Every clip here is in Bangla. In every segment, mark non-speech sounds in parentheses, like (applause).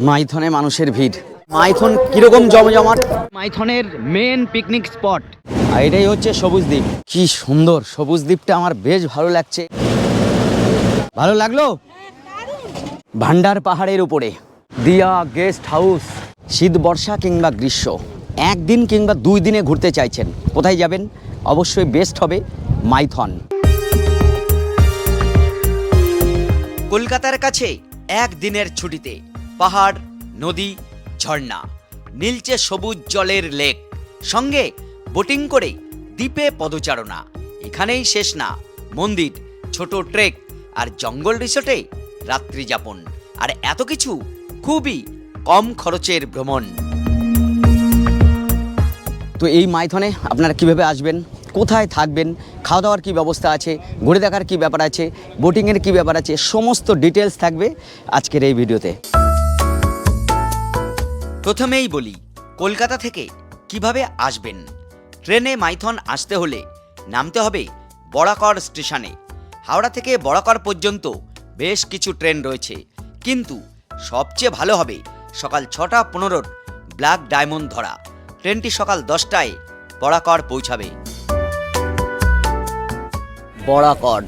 মাইথনে মানুষের ভিড়। মাইথন কীরকম জমজমাট? মাইথনের মেন পিকনিক স্পট আর এটাই হচ্ছে সবুজ দ্বীপ। কি সুন্দর সবুজ দ্বীপটা আমার বেশ ভালো লাগছে। ভালো লাগল? ভান্ডার পাহাড়ের উপরে। দিয়া গেস্ট হাউস। শীত বর্ষা কিংবা গ্রীষ্ম। একদিন কিংবা দুই দিনে ঘুরতে চাইছেন। কোথায় যাবেন? অবশ্যই বেস্ট হবে মাইথন। কলকাতার কাছে একদিনের ছুটিতে। পাহাড়, নদী, ঝর্ণা, নীলচে সবুজ জলের লেক, সঙ্গে বোটিং করে দ্বীপে পদচারণা। এখানেই শেষ না, মন্দির, ছোট ট্রেক আর জঙ্গল রিসোর্টে রাত্রি যাপন। আর এত কিছু খুবই কম খরচের ভ্রমণ। তো এই মাইথনে আপনারা কীভাবে আসবেন? কোথায় থাকবেন? খাওয়া দাওয়ার কী ব্যবস্থা আছে? ঘুরে দেখার কী ব্যাপার আছে? বোটিংয়ের কী ব্যাপার আছে? সমস্ত ডিটেলস থাকবে আজকের এই ভিডিওতে। প্রথমেই বলি, কলকাতা থেকে কীভাবে আসবেন? ট্রেনে মাইথন আসতে হলে নামতে হবে বরাকর স্টেশনে। হাওড়া থেকে বরাকর পর্যন্ত বেশ কিছু ট্রেন রয়েছে। কিন্তু সবচেয়ে ভালো হবে সকাল ছটা পনেরোর ব্ল্যাক ডায়মন্ড ধরা। ট্রেনটি সকাল দশটায় বরাকর পৌঁছাবে। বরাকর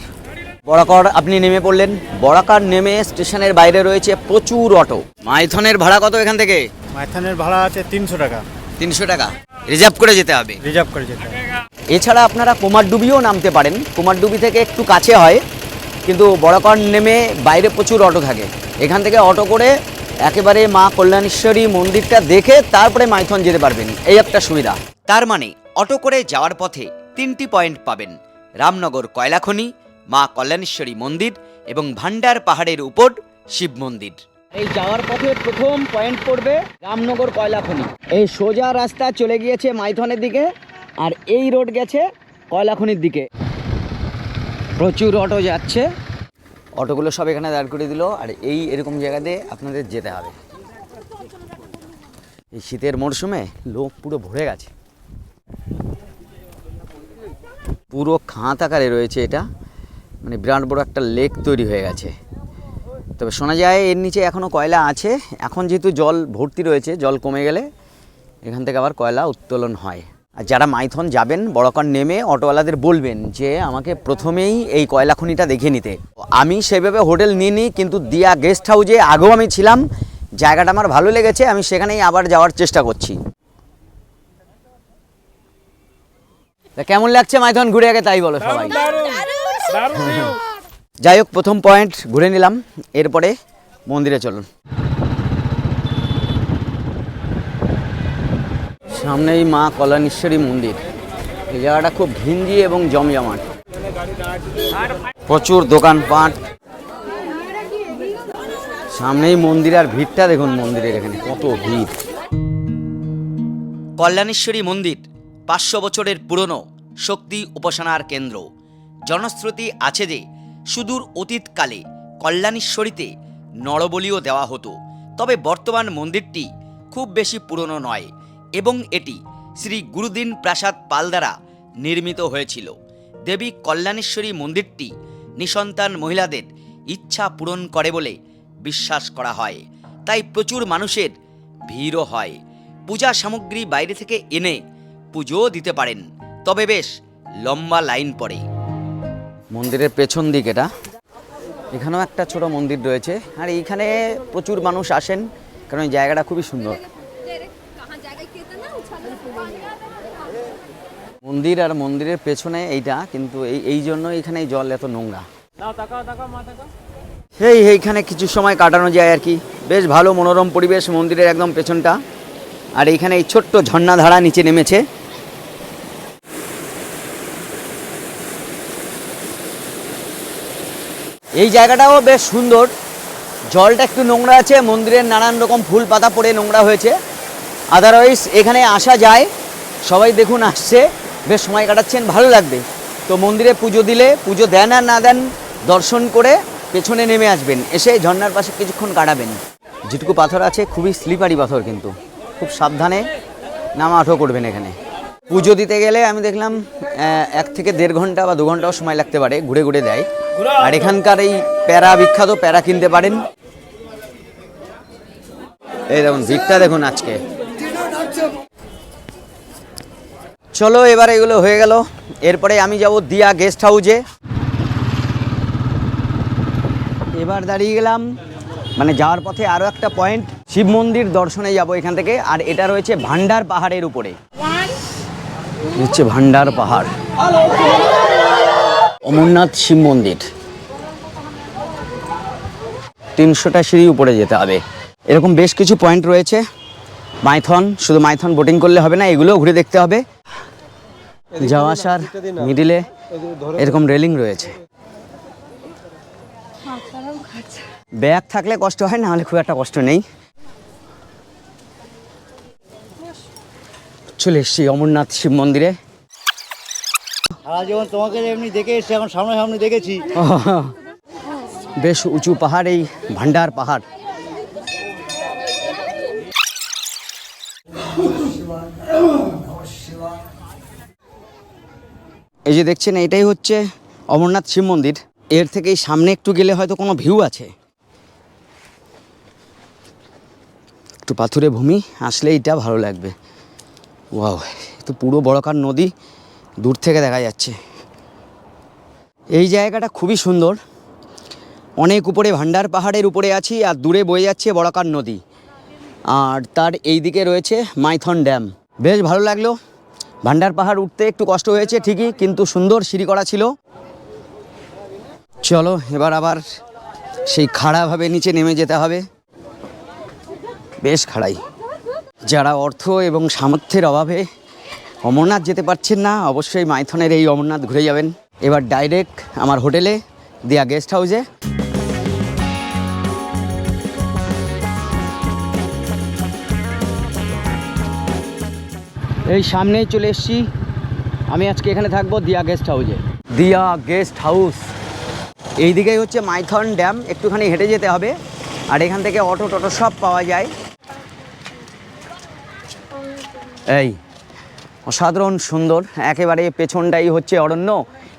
বরাকর আপনি নেমে পড়লেন। বরাকর নেমে স্টেশনের বাইরে রয়েছে প্রচুর অটো। মাইথনের ভাড়া কত এখান থেকে? মাইথনের ভাড়া আছে তিনশো টাকা। তিনশো টাকা। রিজার্ভ করে যেতে হবে। রিজার্ভ করে যেতে হবে। এছাড়া আপনারা কুমারডুবিও নামতে পারেন। কুমারডুবি থেকে একটু কাছে হয় কিন্তু বড়কর নেমে বাইরে প্রচুর অটো থাকে। এখান থেকে অটো করে একেবারে মা কল্যাণেশ্বরী মন্দিরটা দেখে তারপরে মাইথন যেতে পারবেন। এই একটা সুবিধা। তার মানে অটো করে যাওয়ার পথে তিনটি পয়েন্ট পাবেন। রামনগর কয়লাখনি মা কল্যাণেশ্বরী মন্দির এবং ভান্ডার পাহাড়ের উপর শিব মন্দির। এই যাওয়ার পথে প্রথম পয়েন্ট পড়বে রামনগর কয়লাখনি। এই সোজা রাস্তা চলে গিয়েছে মাইথনের দিকে আর এই রোড গেছে কয়লাখনির দিকে। প্রচুর অটো যাচ্ছে। অটোগুলো সব এখানে দাঁড় করে দিল আর এই এরকম জায়গাতে আপনাদের যেতে হবে। এই শীতের মরশুমে লোক পুরো ভরে গেছে। পুরো খাঁত আকারে রয়েছে এটা। মানে বিরাট বড় একটা লেক তৈরি হয়ে গেছে। তবে শোনা যায় এর নিচে এখনও কয়লা আছে। এখন যেহেতু জল ভর্তি রয়েছে, জল কমে গেলে এখান থেকে আবার কয়লা উত্তোলন হয়। আর যারা মাইথন যাবেন, বড়কর নেমে অটোওয়ালাদের বলবেন যে, আমাকে প্রথমেই এই কয়লা খনিটা দেখে নিতে। আমি সেভাবে হোটেল নিইনি, কিন্তু দিয়া গেস্ট হাউসে আগেও আমি ছিলাম। জায়গাটা আমার ভালো লেগেছে, আমি সেখানেই আবার যাওয়ার চেষ্টা করছি। কেমন লাগছে মাইথন? ঘুরে আগে তাই বলো সবাই। যাই হোক প্রথম পয়েন্ট ঘুরে নিলাম। এরপরে মন্দিরে চলুন। সামনেই মা কল্যাণেশ্বরী মন্দির। এই জায়গাটা খুব ঘিঞ্জি এবং জমজমাট। প্রচুর দোকানপাট। সামনেই মন্দির আর ভিড়টা দেখুন মন্দিরের এখানে কত ভিড়। কল্যাণেশ্বরী মন্দির পাঁচশো বছরের পুরনো শক্তি উপাসনার কেন্দ্র। জনশ্রুতি আছে যে সুদূর অতীতকালে কল্যাণেশ্বরীতে নরবলিও দেওয়া হতো। তবে বর্তমান মন্দিরটি খুব বেশি পুরনো নয় এবং এটি শ্রী গুরুদিন প্রাসাদ পাল দ্বারা নির্মিত হয়েছিল। দেবী কল্যাণেশ্বরী মন্দিরটি নিসন্তান মহিলাদের ইচ্ছা পূরণ করে বলে বিশ্বাস করা হয়। তাই প্রচুর মানুষের ভিড়ও হয়। পূজা সামগ্রী বাইরে থেকে এনে পুজোও দিতে পারেন। তবে বেশ লম্বা লাইন পড়ে। মন্দিরের পেছন দিক এটা। এখানেও একটা ছোট মন্দির রয়েছে। আর এইখানে প্রচুর মানুষ আসেন কারণ এই জায়গাটা খুবই সুন্দর। মন্দির আর মন্দিরের পেছনে এইটা কিন্তু এই এই জন্য এখানে জল এত নোংরা। সেই এইখানে কিছু সময় কাটানো যায় আর কি। বেশ ভালো মনোরম পরিবেশ মন্দিরের একদম পেছনটা। আর এইখানে এই ছোট্ট ঝর্ণাধারা নিচে নেমেছে। এই জায়গাটাও বেশ সুন্দর। জলটা একটু নোংরা আছে, মন্দিরের নানান রকম ফুল পাতা পড়ে নোংরা হয়েছে। আদারওয়াইজ এখানে আসা যায়। সবাই দেখুন আসছে, বেশ সময় কাটাচ্ছেন, ভালো লাগবে। তো মন্দিরে পুজো দিলে, পুজো দেন আর না দেন, দর্শন করে পেছনে নেমে আসবেন। এসে ঝর্নার পাশে কিছুক্ষণ কাটাবেন। যেটুকু পাথর আছে, খুবই স্লিপারি পাথর কিন্তু। খুব সাবধানে নামা আঠো করবেন এখানে। পুজো দিতে গেলে আমি দেখলাম এক থেকে দেড় ঘণ্টা বা দু ঘন্টাও সময় লাগতে পারে, ঘুরে ঘুরে দেয়। আর এখানকার এই প্যারা বিখ্যাত প্যারা কিনতে পারেন। এই দেখুন, ভিড়টা দেখুন আজকে। চলো, এবার এগুলো হয়ে গেল। এরপরে আমি যাব দিয়া গেস্ট হাউসে। এবার দাঁড়িয়ে গেলাম মানে যাওয়ার পথে আরও একটা পয়েন্ট। শিব মন্দির দর্শনে যাব এখান থেকে, আর এটা রয়েছে ভান্ডার পাহাড়ের উপরে। হচ্ছে ভান্ডার পাহাড়। অমরনাথ শিব মন্দির। তিনশোটা সিঁড়ি উপরে যেতে হবে। এরকম বেশ কিছু পয়েন্ট রয়েছে। মাইথন, শুধু মাইথন বোটিং করলে হবে না, এগুলোও ঘুরে দেখতে হবে। যাওয়া আসার মিডিলে এরকম রেলিং রয়েছে। ব্যাগ থাকলে কষ্ট হয়, না হলে খুব একটা কষ্ট নেই। চলে এসছি অমরনাথ শিব মন্দিরে। সারা জীবন তোমাকে এমনি দেখে এসছি এখন সামনে সামনে দেখেছি। (laughs) বেশ উঁচু পাহাড় এই ভান্ডার পাহাড়। এই যে দেখছেন এটাই হচ্ছে অমরনাথ শিব মন্দির। এর থেকেই সামনে একটু গেলে হয়তো কোনো ভিউ আছে। একটু পাথুরে ভূমি আসলে এইটা ভালো লাগবে। ওয়াও তো পুরো বড়কার নদী দূর থেকে দেখা যাচ্ছে। এই জায়গাটা খুবই সুন্দর। অনেক উপরে ভান্ডার পাহাড়ের উপরে আছি আর দূরে বয়ে যাচ্ছে বড়কার নদী। আর তার এই দিকে রয়েছে মাইথন ড্যাম। বেশ ভালো লাগল। ভান্ডার পাহাড় উঠতে একটু কষ্ট হয়েছে ঠিকই, কিন্তু সুন্দর সিঁড়ি করা ছিল। চলো, এবার আবার সেই খাড়াভাবে নিচে নেমে যেতে হবে। বেশ খাড়াই। যারা অর্থ এবং সামর্থ্যের অভাবে অমরনাথ যেতে পারছেন না, অবশ্যই মাইথনের এই অমরনাথ ঘুরে যাবেন। এবার ডাইরেক্ট আমার হোটেলে, দিয়া গেস্ট হাউসে এই সামনেই চলে এসছি। আমি আজকে এখানে থাকব দিয়া গেস্ট হাউসে দিয়া গেস্ট হাউস এই দিকেই হচ্ছে মাইথন ড্যাম, একটুখানি হেঁটে যেতে হবে। আর এখান থেকে অটো টটো সব পাওয়া যায়। এই, অসাধারণ সুন্দর, একেবারে পেছনটাই হচ্ছে অরণ্য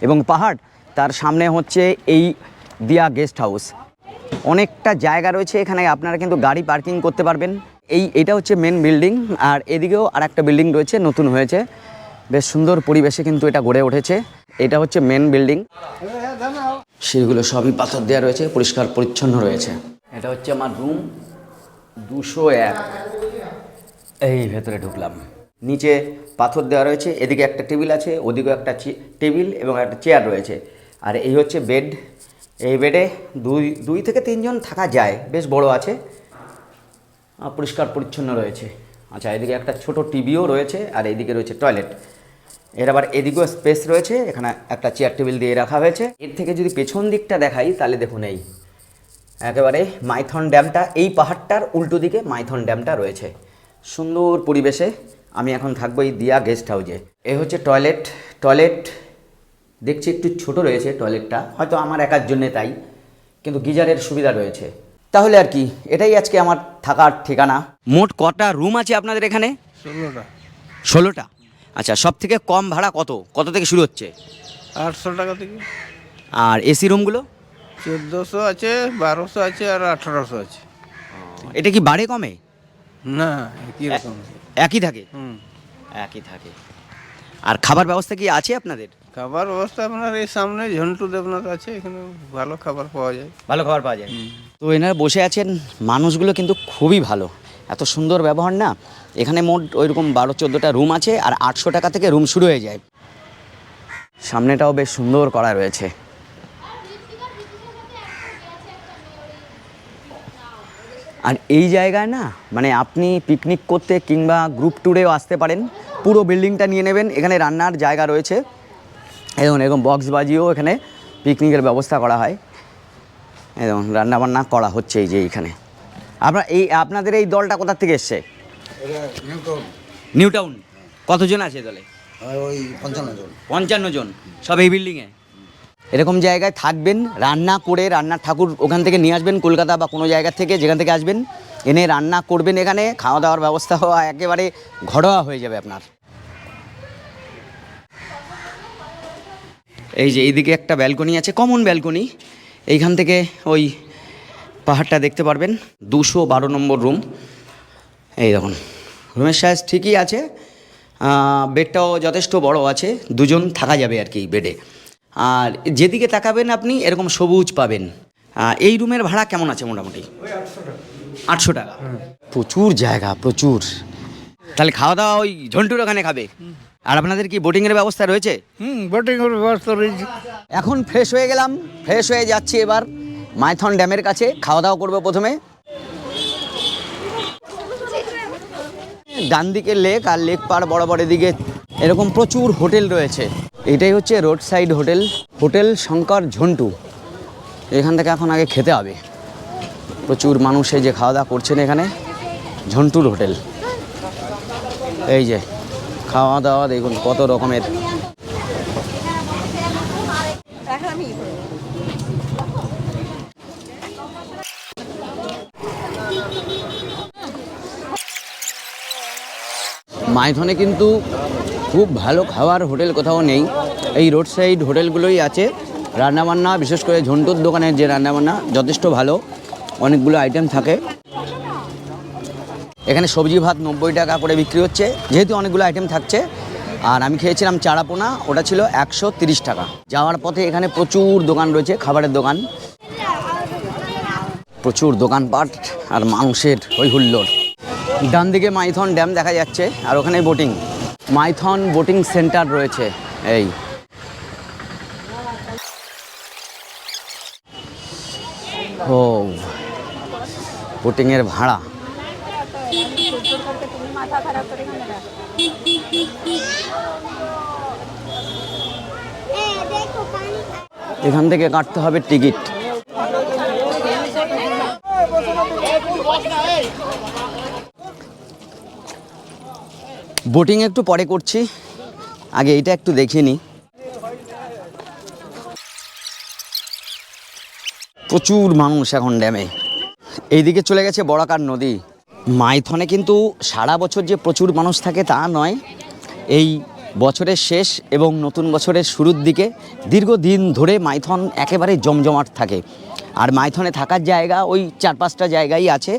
এবং পাহাড়। তার সামনে হচ্ছে এই দিয়া গেস্ট হাউস। অনেকটা জায়গা রয়েছে এখানে, আপনারা কিন্তু গাড়ি পার্কিং করতে পারবেন। এই, এটা হচ্ছে মেন বিল্ডিং আর এদিকেও আর একটা বিল্ডিং রয়েছে, নতুন হয়েছে। বেশ সুন্দর পরিবেশে কিন্তু এটা গড়ে উঠেছে। এটা হচ্ছে মেন বিল্ডিং সেগুলো সবই পাথর দেওয়া রয়েছে, পরিষ্কার পরিচ্ছন্ন রয়েছে। এটা হচ্ছে আমার রুম দুশো এক। এই ভেতরে ঢুকলাম। নিচে পাথর দেওয়া রয়েছে, এদিকে একটা টেবিল আছে, ওদিকেও একটা টেবিল এবং একটা চেয়ার রয়েছে। আর এই হচ্ছে বেড। এই বেডে দুই দুই থেকে তিনজন থাকা যায়। বেশ বড় আছে। পরিষ্কার পরিচ্ছন্ন রয়েছে। আচ্ছা এদিকে একটা ছোট টিভিও রয়েছে, আর এদিকে রয়েছে টয়লেট। এর আবার এদিকেও স্পেস রয়েছে, এখানে একটা চেয়ার টেবিল দিয়ে রাখা হয়েছে। এর থেকে যদি পেছন দিকটা দেখাই, তাহলে দেখুন এই। একেবারে মাইথন ড্যামটা, এই পাহাড়টার উল্টো দিকে মাইথন ড্যামটা রয়েছে। সুন্দর পরিবেশে আমি এখন থাকব এই দিয়া গেস্ট হাউসে এ হচ্ছে টয়লেট টয়লেট দেখছি একটু ছোট রয়েছে টয়লেটটা হয়তো আমার একার জন্যে তাই কিন্তু গিজারের সুবিধা রয়েছে। তাহলে আর কি এটাই আজকে আমার থাকার ঠিকানা। মোট কটা রুম আছে আপনাদের এখানে? ষোলোটা। ষোলোটা? আচ্ছা সব থেকে কম ভাড়া কত? কত থেকে শুরু হচ্ছে? আটশো টাকা থেকে। আর এসি রুমগুলো? চোদ্দোশো আছে বারোশো আছে আর আঠারোশো আছে। এটা কি বাড়ে কমে? না একই রকম। একই থাকে? হুম। একই থাকে। আর খাবার ব্যবস্থা কি আছে আপনাদের? খাবার ব্যবস্থা আপনার এই সামনে ঝন্টু দেবনাথ আছে এখানে ভালো খাবার পাওয়া যায়। ভালো খাবার পাওয়া যায়। তো এনারা বসে আছেন মানুষগুলো কিন্তু খুবই ভালো। এত সুন্দর ব্যবহার না? এখানে মোট ওইরকম বারো চোদ্দোটা রুম আছে আর আটশো টাকা থেকে রুম শুরু হয়ে যায়। সামনেটাও বেশ সুন্দর করা রয়েছে। আর এই জায়গায় না মানে আপনি পিকনিক করতে কিংবা গ্রুপ ট্যুরেও আসতে পারেন পুরো বিল্ডিংটা নিয়ে নেবেন এখানে রান্নার জায়গা রয়েছে। এবং এরকম বক্স বাজিয়েও এখানে পিকনিকের ব্যবস্থা করা হয়। এবং রান্নাবান্না করা হচ্ছে এই যে এইখানে। আপনার এই আপনাদের এই দলটা কোথার থেকে এসছে? নিউ টাউন কতজন আছে দলে? ওই পঞ্চান্ন জন। পঞ্চান্ন জন। সব এই বিল্ডিংয়ে এরকম জায়গায় থাকবেন, রান্না করে রান্নার ঠাকুর ওখান থেকে নিয়ে আসবেন কলকাতা বা কোনো জায়গা থেকে, যেখান থেকে আসবেন, এনে রান্না করবেন এখানে, খাওয়া দাওয়ার ব্যবস্থা হওয়া একেবারে ঘরোয়া হয়ে যাবে আপনার। এই যে এইদিকে একটা ব্যালকনি আছে, কমন ব্যালকনি, এইখান থেকে ওই পাহাড়টা দেখতে পারবেন, দুশো বারো নম্বর রুম। এই দেখুন, রুমের সাইজ ঠিকই আছে বেডটাও যথেষ্ট বড় আছে, দুজন থাকা যাবে আর কি বেডে। আর যেদিকে তাকাবেন আপনি এরকম সবুজ পাবেন। এই রুমের ভাড়া কেমন আছে মোটামুটি? আটশো টাকা। প্রচুর জায়গা প্রচুর। তাহলে খাওয়া দাওয়া ওই ঝন্টুর ওখানে খাবে। আর আপনাদের কি বোটিংয়ের ব্যবস্থা রয়েছে? হুম বোটিং এর ব্যবস্থা রয়েছে। এখন ফ্রেশ হয়ে গেলাম ফ্রেশ হয়ে যাচ্ছি এবার মাইথন ড্যামের কাছে। খাওয়া দাওয়া করব প্রথমে। ডান দিকে লেক আর লেক পার বরাবর দিকে এরকম প্রচুর হোটেল রয়েছে। এটাই হচ্ছে road side hotel hotel Shankar Jhantu এখান থেকে এখন আগে খেতে হবে। প্রচুর মানুষ এই যে খাওয়া দাওয়া করছেন এখানে ঝন্টুর হোটেল এই যে খাওয়া দাওয়া দেখুন কত রকমের। মাইথনে কিন্তু খুব ভালো খাওয়ার হোটেল কোথাও নেই। এই রোড সাইড হোটেলগুলোই আছে। রান্নাবান্না, বিশেষ করে ঝন্টুর দোকানের যে রান্নাবান্না, যথেষ্ট ভালো। অনেকগুলো আইটেম থাকে। এখানে সবজি ভাত নব্বই টাকা করে বিক্রি হচ্ছে। যেহেতু অনেকগুলো আইটেম থাকছে। আর আমি খেয়েছিলাম চারাপোনা, ওটা ছিল একশো টাকা। যাওয়ার পথে এখানে প্রচুর দোকান রয়েছে, খাবারের দোকান। প্রচুর দোকানপাট আর মানুষের ওই হুল্লোড় ডান দিকে মাইথন ড্যাম দেখা যাচ্ছে, আর ওখানে বোটিং মাইথন বোটিং সেন্টার রয়েছে এই। ও বোটিংয়ের ভাড়া। এখান থেকে কাটতে হবে টিকিট। বোটিং একটু পরে করছি। আগে এইটা একটু দেখিয়ে নিই প্রচুর মানুষ এখন ড্যামে। এইদিকে চলে গেছে বড়াকার নদী। মাইথনে কিন্তু সারা বছর যে প্রচুর মানুষ থাকে তা নয়। এই বছরের শেষ এবং নতুন বছরের শুরুর দিকে দীর্ঘদিন ধরে মাইথন একেবারে জমজমাট থাকে। আর মাইথনে থাকার জায়গা ওই চার পাঁচটা জায়গাই আছে।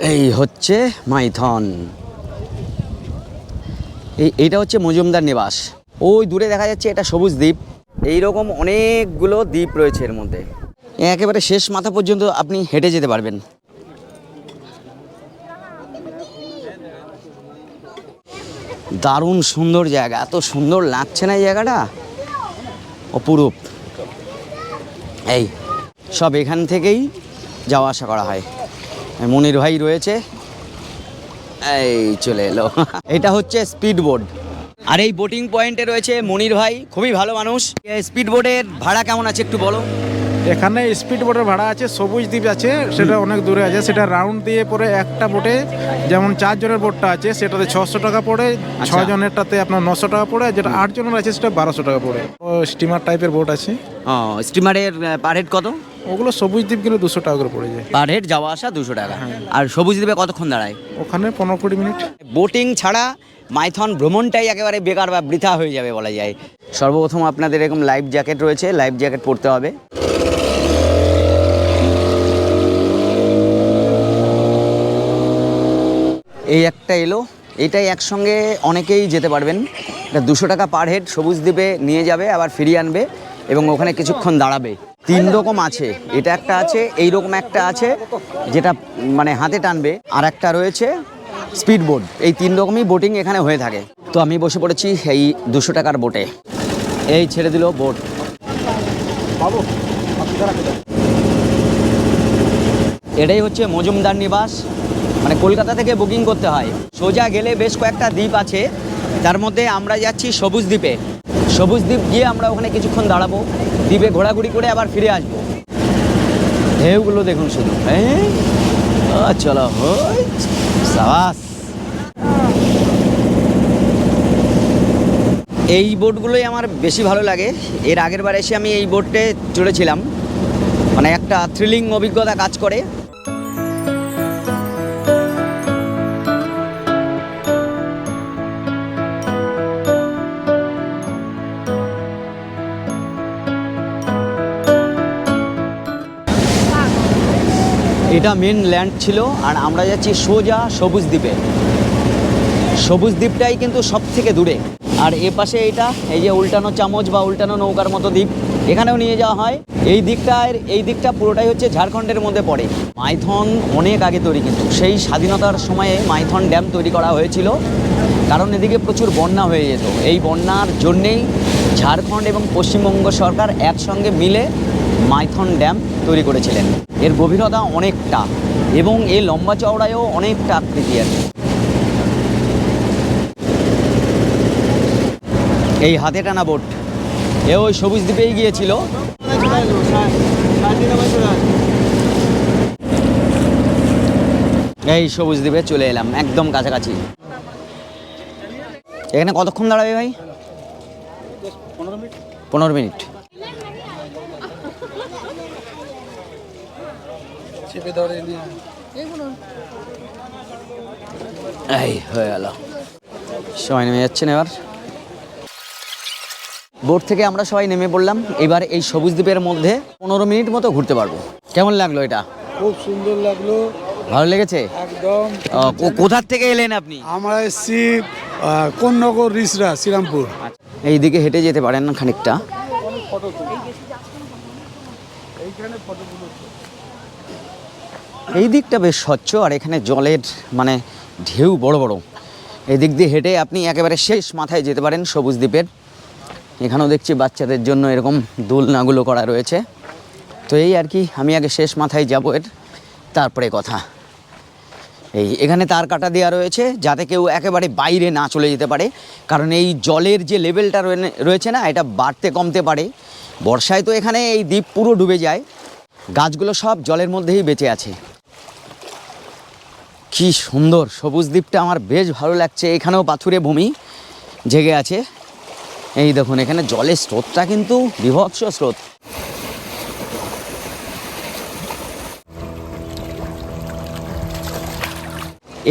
এই হচ্ছে মাইথন। এই এটা হচ্ছে মজুমদার নিবাস। ওই দূরে দেখা যাচ্ছে এটা সবুজ দ্বীপ। এইরকম অনেকগুলো দ্বীপ রয়েছে এর মধ্যে। একেবারে শেষ মাথা পর্যন্ত আপনি হেঁটে যেতে পারবেন। দারুণ সুন্দর জায়গা। এত সুন্দর লাগছে না এই জায়গাটা? অপরূপ। এই, সব এখান থেকেই যাওয়া আসা করা হয়। মনির ভাই রয়েছে। এই চলে এলো। এটা হচ্ছে স্পিড বোট আর এই বোটিং পয়েন্টে রয়েছে মনির ভাই, খুবই ভালো মানুষ। স্পিড বোটের ভাড়া কেমন আছে একটু বলো? এখানে স্পিড বোটের ভাড়া আছে সবুজ দ্বীপ আছে সেটা অনেক দূরে আছে। সেটা রাউন্ড দিয়ে পরে একটা বোটে যেমন চার জনের বোটটা আছে সেটাতে ছশো টাকা পড়ে আচ্ছা। জনেরটাতে আপনার নশো টাকা পড়ে যেটা আট জনের আছে সেটা বারোশো টাকা পড়ে। ও স্টিমার টাইপের বোট আছে। ও স্টিমারের পার হেড কত? ওগুলো সবুজ দ্বীপ গেলে দুশো টাকা করে পড়ে যায়। পার হেড যাওয়া আসা দুশো টাকা। আর সবুজ দ্বীপে কতক্ষণ দাঁড়ায়? ওখানে পনেরো কুড়ি মিনিট। বোটিং ছাড়া মাইথন ভ্রমণটাই একেবারে বেকার বা বৃথা হয়ে যাবে বলা যায়। সর্বপ্রথম আপনাদের এরকম লাইফ জ্যাকেট রয়েছে লাইফ জ্যাকেট পরতে হবে। এই একটা এলো। এটাই একসঙ্গে অনেকেই যেতে পারবেন। এটা দুশো টাকা পার হেড সবুজ দ্বীপে নিয়ে যাবে, আবার ফিরিয়ে আনবে এবং ওখানে কিছুক্ষণ দাঁড়াবে। তিন রকম আছে। এটা একটা আছে এই রকম একটা আছে, যেটা মানে হাতে টানবে। আর একটা রয়েছে স্পিড বোট এই তিন রকমই বোটিং এখানে হয়ে থাকে। তো আমি বসে পড়েছি এই দুশো টাকার বোটে এই ছেড়ে দিল বোট এটাই হচ্ছে মজুমদার নিবাস। মানে কলকাতা থেকে বুকিং করতে হয়। সোজা গেলে বেশ কয়েকটা দ্বীপ আছে। তার মধ্যে আমরা যাচ্ছি সবুজ দ্বীপে। সবুজ দ্বীপ গিয়ে আমরা ওখানে কিছুক্ষণ দাঁড়াবো। দ্বীপে ঘোরাঘুরি করে আবার ফিরে আসব। ঢেউগুলো দেখুন শুধু হ্যাঁ? চলো এই বোটগুলোই আমার বেশি ভালো লাগে। এর আগের বার এসে আমি এই বোটে চড়েছিলাম। মানে একটা থ্রিলিং অভিজ্ঞতা কাজ করে। এটা মেন ল্যান্ড ছিল, আর আমরা যাচ্ছি সোজা সবুজ দ্বীপে। সবুজ দ্বীপটাই কিন্তু সব থেকে দূরে। আর এ পাশে এটা, এই যে উল্টানো চামচ বা উল্টানো নৌকার মতো দ্বীপ, এখানেও নিয়ে যাওয়া হয়। এই দিকটার এই দিকটা পুরোটাই হচ্ছে ঝাড়খণ্ডের মধ্যে পড়ে। মাইথন অনেক আগে তৈরি কিন্তু, সেই স্বাধীনতার সময়ে মাইথন ড্যাম তৈরি করা হয়েছিল। কারণ এদিকে প্রচুর বন্যা হয়ে যেত। এই বন্যার জন্যেই ঝাড়খণ্ড এবং পশ্চিমবঙ্গ সরকার একসঙ্গে মিলে মাইথন ড্যাম তৈরি করেছিলেন। এর গভীরতা অনেকটা এবং এর লম্বা চওড়ায়ও অনেকটা আকৃতি আছে। এই হাতে টানা বোট। এ ওই সবুজ দ্বীপেই গিয়েছিল এই সবুজ দ্বীপে চলে এলাম একদম কাছাকাছি। এখানে কতক্ষণ দাঁড়াবে ভাই? পনেরো মিনিট। এই হয়ে গেল। সবাই নেমে যাচ্ছেন এবার। বোট থেকে আমরা সবাই নেমে পড়লাম। এবার এই সবুজ দ্বীপের মধ্যে পনেরো মিনিট মতো ঘুরতে পারব। কেমন লাগল এটা? খুব সুন্দর লাগল। ভালো লেগেছে? একদম। কোথার থেকে এলেন আপনি? আমরা এসছি কোন্নগর রিসরা শ্রীরামপুর। এই দিকে হেঁটে যেতে পারেন খানিকটা। এই দিকটা বেশ স্বচ্ছ, আর এখানে জলের মানে ঢেউ বড় বড়। এই দিক দিয়ে হেঁটে আপনি একেবারে শেষ মাথায় যেতে পারেন সবুজ দ্বীপের। এখানেও দেখছি বাচ্চাদের জন্য এরকম দোলনাগুলো করা রয়েছে। তো এই আর কি, আমি আগে শেষ মাথায় যাব এর, তারপরে কথা। এই এখানে তার কাটা দেওয়া রয়েছে, যাতে কেউ একেবারে বাইরে না চলে যেতে পারে। কারণ এই জলের যে লেভেলটা রয়েছে না, এটা বাড়তে কমতে পারে। বর্ষায় তো এখানে এই দ্বীপ পুরো ডুবে যায়। গাছগুলো সব জলের মধ্যেই বেঁচে আছে। কি সুন্দর, সবুজ দ্বীপটা আমার বেশ ভালো লাগছে। এখানেও পাথুরে ভূমি জেগে আছে। এই দেখুন, এখানে জলের স্রোতটা কিন্তু বিভৎস স্রোত।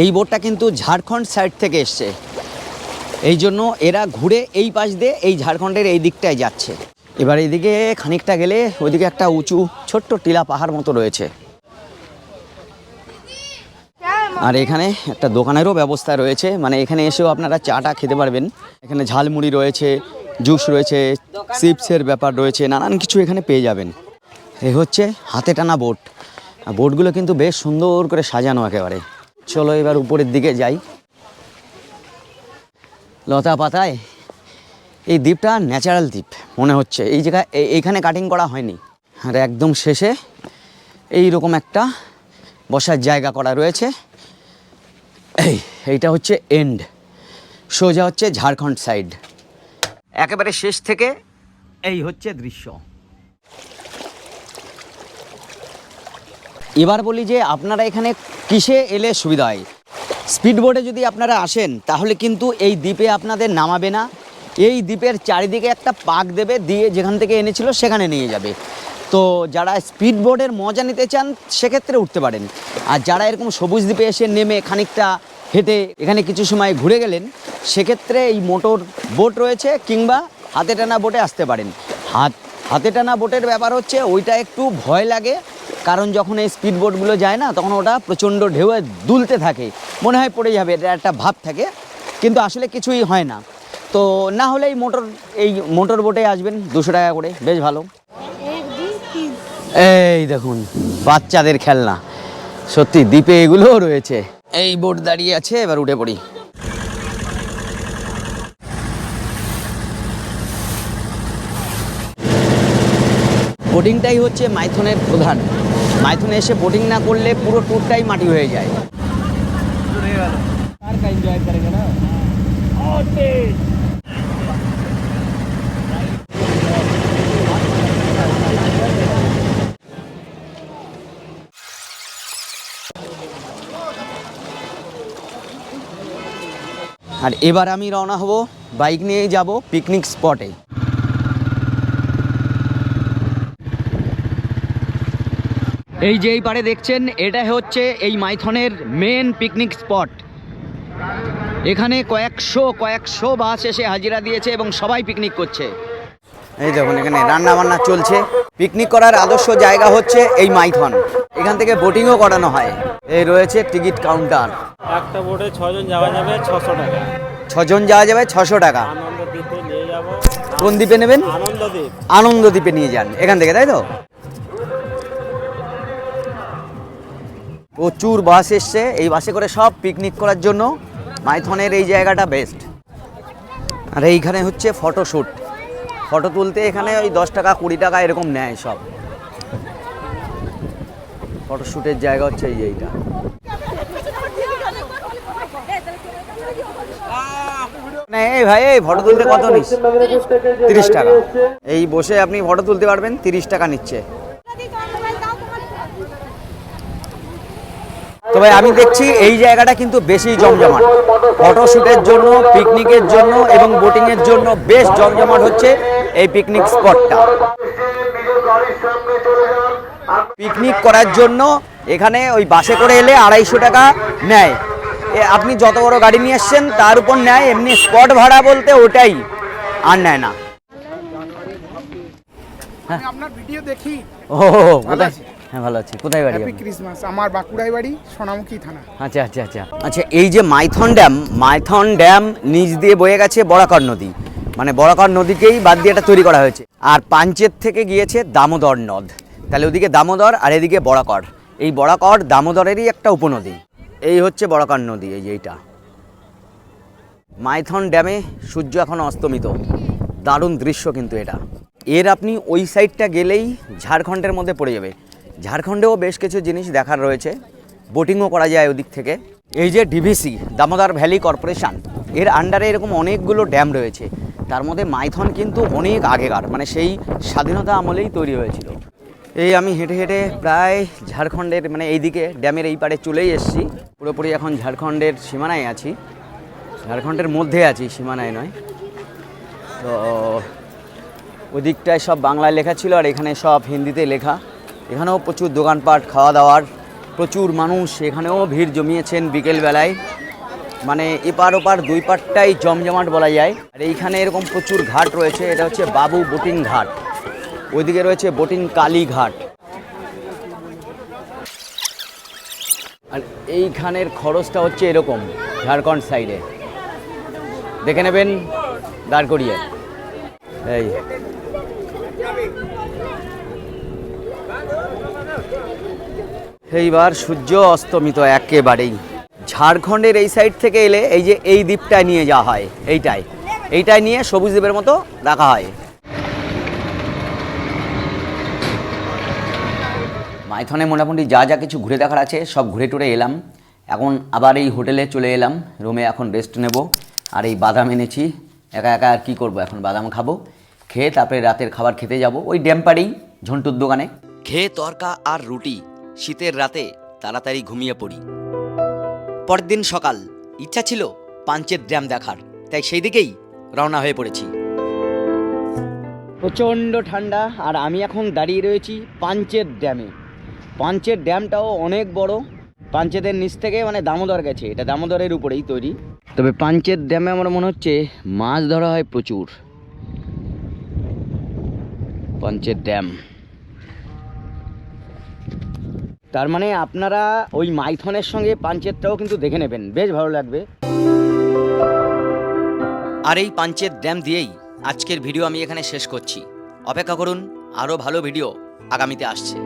এই বোটটা কিন্তু ঝাড়খণ্ড সাইড থেকে এসছে। এই জন্য এরা ঘুরে এই পাশ দিয়ে এই ঝাড়খণ্ডের এই দিকটায় যাচ্ছে। এবার এইদিকে খানিকটা গেলে ওইদিকে একটা উঁচু, ছোট্ট টিলা পাহাড় মতো রয়েছে। আর এখানে একটা দোকানেরও ব্যবস্থা রয়েছে। মানে এখানে এসেও আপনারা চাটা খেতে পারবেন। এখানে ঝালমুড়ি রয়েছে, জুস রয়েছে, চিপসের ব্যাপার রয়েছে, নানান কিছু এখানে পেয়ে যাবেন। এই হচ্ছে হাতে টানা বোট। বোটগুলো কিন্তু বেশ সুন্দর করে সাজানো একেবারে। চলো এবার উপরের দিকে যাই। লতা পাতায় এই দ্বীপটা ন্যাচারাল দ্বীপ, মনে হচ্ছে। এই জায়গায় এই- এইখানে কাটিং করা হয়নি। আর একদম শেষে এই রকম একটা বসার জায়গা করা রয়েছে। এই, এইটা হচ্ছে এন্ড সোজা হচ্ছে ঝাড়খণ্ড সাইড একেবারে শেষ থেকে এই হচ্ছে দৃশ্য। এবার বলি যে আপনারা এখানে কিসে এলে সুবিধা হয়? স্পিড বোটে যদি আপনারা আসেন, তাহলে কিন্তু এই দ্বীপে আপনাদের নামাবে না। এই দ্বীপের চারিদিকে একটা পাক দেবে, দিয়ে যেখান থেকে এনেছিল সেখানে নিয়ে যাবে। তো যারা স্পিড বোর্ডের মজা নিতে চান, সেক্ষেত্রে উঠতে পারেন। আর যারা এরকম সবুজ দ্বীপে এসে নেমে খানিকটা হেঁটে এখানে কিছু সময় ঘুরে গেলেন, সেক্ষেত্রে এই মোটর বোট রয়েছে কিংবা হাতে টানা বোটে আসতে পারেন। হাত, হাতে টানা বোটের ব্যাপার হচ্ছে, ওইটা একটু ভয় লাগে, কারণ যখন এই স্পিড বোটগুলো যায় না, তখন ওটা প্রচণ্ড ঢেউয়ে দুলতে থাকে। মনে হয় পড়ে যাবে, এটা একটা ভাব থাকে, কিন্তু আসলে কিছুই হয় না। তো না হলে এই মোটর এই মোটর বোটে আসবেন, দুশো টাকা করে, বেশ ভালো। এই দেখুন বাচ্চাদের খেলনা। সত্যি দ্বীপে এগুলোও রয়েছে। এই বোট দাঁড়িয়ে আছে এবার উঠে পড়ি। বোটিংটাই হচ্ছে মাইথনের প্রধান। মাইথনে এসে বোটিং না করলে পুরো ট্যুরটাই মাটি হয়ে যায়। আর এবার আমি রওনা হব বাইক নিয়ে যাব পিকনিক স্পটে। এই যে এই পারে দেখছেন এটা হচ্ছে এই মাইথনের মেন পিকনিক স্পট এখানে কয়েকশো কয়েকশো বাস এসে হাজিরা দিয়েছে এবং সবাই পিকনিক করছে। এই দেখুন, এখানে রান্না বান্না চলছে। পিকনিক করার আদর্শ জায়গা হচ্ছে এই মাইথন। এখান থেকে বোটিংও করানো হয়। এই রয়েছে টিকিট কাউন্টার। একটা বোটে ছজন যাওয়া যাবে ছশো টাকা। ছজন যাওয়া যাবে ছশো টাকা। আনন্দ নিয়ে যাব। কোন দ্বীপে নেবেন? আনন্দ দ্বীপে নিয়ে যান এখান থেকে তাই তো? প্রচুর বাস এসছে এই বাসে করে সব পিকনিক করার জন্য। মাইথনের এই জায়গাটা বেস্ট আর এইখানে হচ্ছে ফটোশ্যুট ফটো তুলতে এখানে ওই দশ টাকা কুড়ি টাকা এরকম নেয় সব। ফটোশ্যুটের জায়গা হচ্ছে এই এইটা। না এই ভাই, এই ফটো তুলতে কত তিরিশ টাকা। এই বসে আপনি ফটো তুলতে পারবেন, তিরিশ টাকা নিচ্ছে। তবে আমি দেখছি এই জায়গাটা কিন্তু বেশি জমজমাট। ফটোশ্যুটের জন্য, পিকনিকের জন্য এবং বোটিংয়ের জন্য বেশ জমজমাট হচ্ছে এই পিকনিক স্পটটা। পিকনিক করার জন্য এখানে ওই বাসে করে এলে আড়াইশো টাকা নেয়। আপনি যত বড় গাড়ি নিয়ে এসছেন তার উপর নেয় এমনি স্পট ভাড়া বলতে ওটাই আর নেয় না। আপনার ভিডিও দেখি। ও হ্যাঁ ভালো আছি। কোথায় বাড়ি হ্যাপি ক্রিসমাস আমার বাঁকুড়াই বাড়ি সোনামুখী থানা। আচ্ছা আচ্ছা আচ্ছা। আচ্ছা এই যে মাইথন ড্যাম মাইথন ড্যাম নিচ দিয়ে বয়ে গেছে বরাকর নদী। মানে বরাকর নদীকেই বাদ দিয়ে এটা তৈরি করা হয়েছে। আর পাঞ্চের থেকে গিয়েছে দামোদর নদ। তাহলে ওদিকে দামোদর আর এদিকে বরাকর এই বরাকর দামোদরেরই একটা উপনদী। এই হচ্ছে বরাকর নদী, এই এইটা। মাইথন ড্যামে সূর্য এখন অস্তমিত। দারুণ দৃশ্য কিন্তু এটা। এর আপনি ওই সাইডটা গেলেই ঝাড়খণ্ডের মধ্যে পড়ে যাবে। ঝাড়খণ্ডেও বেশ কিছু জিনিস দেখার রয়েছে। বোটিংও করা যায় ওদিক থেকে। এই যে ডিভিসি, দামোদর ভ্যালি কর্পোরেশন, এর আন্ডারে এরকম অনেকগুলো ড্যাম রয়েছে। তার মধ্যে মাইথন কিন্তু অনেক আগেকার মানে সেই স্বাধীনতা আমলেই তৈরি হয়েছিল। এই আমি হেঁটে হেঁটে প্রায় ঝাড়খণ্ডের মানে এইদিকে, ড্যামের এই পারে চলেই এসেছি। পুরোপুরি এখন ঝাড়খণ্ডের সীমানায় আছি। ঝাড়খণ্ডের মধ্যে আছি, সীমানায় নয়। তো ওদিকটায় সব বাংলায় লেখা ছিল আর এখানে সব হিন্দিতে লেখা। এখানেও প্রচুর দোকানপাট খাওয়া দাওয়ার প্রচুর মানুষ। এখানেও ভিড় জমিয়েছেন বিকেলবেলায়। মানে এপার ওপার দুই পাটটাই জমজমাট বলা যায়। আর এইখানে এরকম প্রচুর ঘাট রয়েছে, এটা হচ্ছে বাবু বোটিং ঘাট। ওইদিকে রয়েছে বোটিং কালীঘাট। আর এইখানের খরচটা হচ্ছে এরকম, ঝাড়খণ্ড সাইডে। দেখে নেবেন দাঁড় করিয়ে। এই। এইবার সূর্য অস্তমিত একেবারেই। ঝাড়খণ্ডের এই সাইড থেকে এলে এই যে এই দ্বীপটায় নিয়ে যাওয়া হয়, এইটাই। এইটাই নিয়ে সবুজ দ্বীপের মতো রাখা হয়। মাইথনে মোটামুটি যা যা কিছু ঘুরে দেখার আছে সব ঘুরে টুরে এলাম। এখন আবার এই হোটেলে চলে এলাম রুমে এখন রেস্ট নেব। আর এই বাদাম এনেছি একা একা আর কী করব? এখন বাদাম খাব খেয়ে তারপরে রাতের খাবার খেতে যাব। ওই ড্যাম পাড়েই ঝন্টুর দোকানে। খেয়ে তরকা আর রুটি শীতের রাতে তাড়াতাড়ি ঘুমিয়ে পড়ি। পরের দিন সকাল ইচ্ছা ছিল পাঞ্চের ড্যাম দেখার তাই সেই দিকেই রওনা হয়ে পড়েছি। প্রচণ্ড ঠান্ডা আর আমি এখন দাঁড়িয়ে রয়েছি পাঞ্চের ড্যামে। পাঞ্চের ড্যামটাও অনেক বড়। পাঞ্চেতের নিচ থেকে মানে দামোদর গেছে, এটা দামোদরের উপরেই তৈরি। তবে পাঞ্চের ড্যামে আমার মনে হচ্ছে মাছ ধরা হয় প্রচুর। পাঞ্চের ড্যাম। তার মানে আপনারা ওই মাইথনের সঙ্গে পাঞ্চেরটাও কিন্তু দেখে নেবেন, বেশ ভালো লাগবে। আর এই পাঞ্চের ড্যাম দিয়েই আজকের ভিডিও আমি এখানে শেষ করছি। অপেক্ষা করুন, আরও ভালো ভিডিও আগামীতে আসছে।